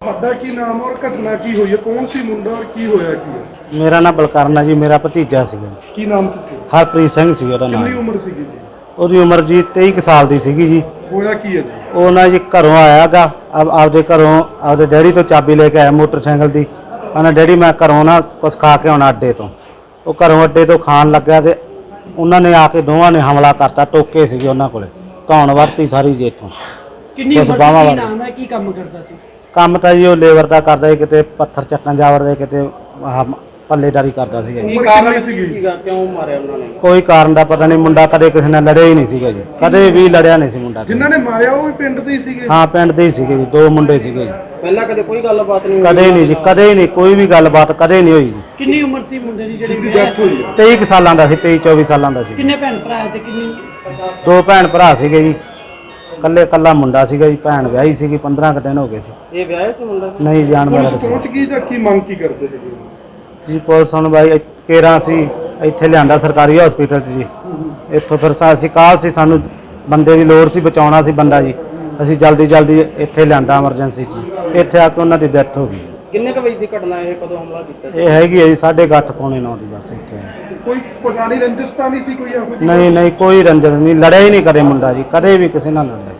ਤੁਹਾਡਾ ਕੀ ਨਾਮ ਔਰ ਘਟਨਾ ਕੀ ਹੋਈ ਹੈ? ਕੌਣ ਸੀ ਮੁੰਡਾ ਔਰ ਕੀ ਹੋਇਆ ਕੀ ਹੈ? ਮੇਰਾ ਨਾਮ ਬਲਕਰਨ ਜੀ ਮੇਰਾ ਭਤੀਜਾ ਸੀਗਾ। ਕੀ ਨਾਮ ਸੀ? ਹਰਪ੍ਰੀਤ ਸਿੰਘ ਸੀ ਉਹਦਾ ਕਿੰਨੀ ਨਾਮ ਉਮਰ ਸੀਗੀ ਜੀ? ਉਹਦੀ ਉਮਰ ਜੀ 23 ਕੁ ਸਾਲ ਦੀ ਸੀਗੀ ਜੀ। ਹੋਇਆ ਕੀ ਹੈ ਜੀ? ਉਹ ਨਾ ਜੀ ਘਰੋਂ ਆਇਆਗਾ ਆਪਦੇ ਘਰੋਂ ਆਪਦੇ ਡੈਡੀ ਤੋਂ ਚਾਬੀ ਲੈ ਕੇ ਆਇਆ ਮੋਟਰਸਾਈਕਲ ਦੀ। ਕਹਿੰਦਾ ਡੈਡੀ ਮੈਂ ਘਰੋਂ ਨਾ ਕੁਛ ਖਾ ਕੇ ਆਉਣਾ ਅੱਡੇ ਤੋਂ। ਉਹ ਘਰੋਂ ਅੱਡੇ ਤੋਂ ਖਾਣ ਲੱਗਿਆ ਤੇ ਉਹਨਾਂ ਨੇ ਆ ਕੇ ਦੋਵਾਂ ਨੇ ਹਮਲਾ ਕਰਤਾ ਟੋਕੇ ਸੀਗੇ ਉਹਨਾਂ ਕੋਲੇ। ਧੌਣ ਵਰਤੀ ਸਾਰੀ ਜੀ ਇੱਥੋਂ ਕਿੰਨੀ ਬਸ ਉਮਰ ਬਾਹਾਂ ਸੀ ਕੀ ਵਾਲੇ। ਨਾਮ ਹੈ? ਕੀ ਕੰਮ ਕਰਦਾ ਸੀ? ਕੰਮ ਤਾਂ ਜੀ ਉਹ ਲੇਬਰ ਦਾ ਕਰਦਾ ਸੀ ਕਿਤੇ ਪੱਥਰ ਚੱਕਣ ਜਾਵੜਦਾ ਕਿਤੇ ਆਹ ਪੱਲੇਦਾਰੀ ਕਰਦਾ ਸੀਗਾ ਜੀ। ਉਮਰ ਕਿੰਨੀ ਸੀਗੀ ਸੀਗਾ ਕਿਉਂ ਮਾਰਿਆ ਉਹਨਾਂ ਨੇ? ਕੋਈ ਕਾਰਨ ਦਾ ਪਤਾ ਨਹੀਂ ਮੁੰਡਾ ਕਦੇ ਕਿਸੇ ਨਾਲ ਲੜਿਆ ਹੀ ਨਹੀਂ ਸੀਗਾ ਜੀ। ਕਦੇ ਵੀ ਲੜਿਆ ਨਹੀਂ ਸੀ ਮੁੰਡਾ ਜਿਨ੍ਹਾਂ ਨੇ ਮਾਰਿਆ ਉਹ ਵੀ ਪਿੰਡ ਦੇ ਹੀ ਸੀਗੇ? ਹਾਂ ਪਿੰਡ ਦੇ ਹੀ ਸੀਗੇ ਜੀ ਦੋ ਮੁੰਡੇ ਸੀਗੇ ਜੀ। ਪਹਿਲਾਂ ਕਦੇ ਕੋਈ ਗੱਲਬਾਤ ਨਹੀਂ ਕਦੇ ਨਹੀਂ ਜੀ ਕਦੇ ਨਹੀਂ ਕੋਈ ਵੀ ਗੱਲਬਾਤ ਕਦੇ ਨਹੀਂ ਹੋਈ ਜੀ। ਕਿੰਨੀ ਉਮਰ ਸੀ ਮੁੰਡੇ ਦੀ ਜਿਹੜੀ ਡੈਥ ਹੋਈ ਹੈ 23 ਕੁ ਸਾਲਾਂ ਦਾ ਸੀ 23 24 ਸਾਲਾਂ ਦਾ ਸੀ। ਕਿੰਨੇ ਭੈਣ ਭਰਾ ਤੇ ਕਿੰਨੀ? ਦੋ ਭੈਣ ਭਰਾ ਸੀਗੇ ਜੀ। ਕੱਲੇ ਕੱਲਾ ਮੁੰਡਾ ਸੀਗਾ ਜੀ ਭੈਣ ਵਿਆਹੀ ਸੀਗੀ 15 ਕੁ ਦਿਨ ਹੋ ਗਏ ਸੀ। ਇਹ ਵਿਆਹ ਸੀ ਮੁੰਡਾ ਨਹੀਂ ਪੁਲਿਸ ਪਹੁੰਚ ਗਈ ਜਾਂ ਕੀ ਮੰਗ ਕੀ ਕਰਦੇ ਹੈਗੇ ਜੀ? ਪੁਲਿਸ ਹੁਣ ਬਾਈ ਕੇਰਾ ਸੀ ਇੱਥੇ ਲਿਆਂਦਾ ਸਰਕਾਰੀ ਹਸਪੀਟਲ 'ਚ ਜੀ। ਇੱਥੋਂ ਫਿਰ ਸਾ- ਅਸੀਂ ਕਾਲ ਸੀ ਸਾਨੂੰ ਬੰਦੇ ਦੀ ਲੋੜ ਸੀ ਬਚਾਉਣਾ ਸੀ ਬੰਦਾ ਜੀ। ਅਸੀਂ ਜਲਦੀ ਜਲਦੀ ਇੱਥੇ ਲਿਆਂਦਾ ਐਮਰਜੈਂਸੀ 'ਚ ਜੀ। ਇੱਥੇ ਆ ਕੇ ਉਹਨਾਂ ਦੀ ਡੈਥ ਹੋ ਗਈ ਕਿੰਨੇ ਕੁ ਵਜੇ ਦੀ ਘਟਨਾ ਇਹ ਕਦੋਂ ਹਮਲਾ ਕੀਤਾ ਇਹ ਹੈਗੀ ਹੈ ਜੀ 8:30 ਪੌਣੇ 9 ਦੀ ਬਸ ਇੱਥੇ ਕੋਈ ਪੁਰਾਣੀ ਰੰਜਿਸ਼ ਤਾਂ ਨਹੀਂ ਸੀ ਕੋਈ ਇਹੋ ਜਿਹੀ? ਨਹੀਂ ਨਹੀਂ ਕੋਈ ਰੰਜਨ ਨਹੀਂ ਲੜਿਆ ਹੀ ਨਹੀਂ ਕਦੇ ਮੁੰਡਾ ਜੀ ਕਦੇ ਵੀ ਕਿਸੇ ਨਾਲ ਲੜਿਆ।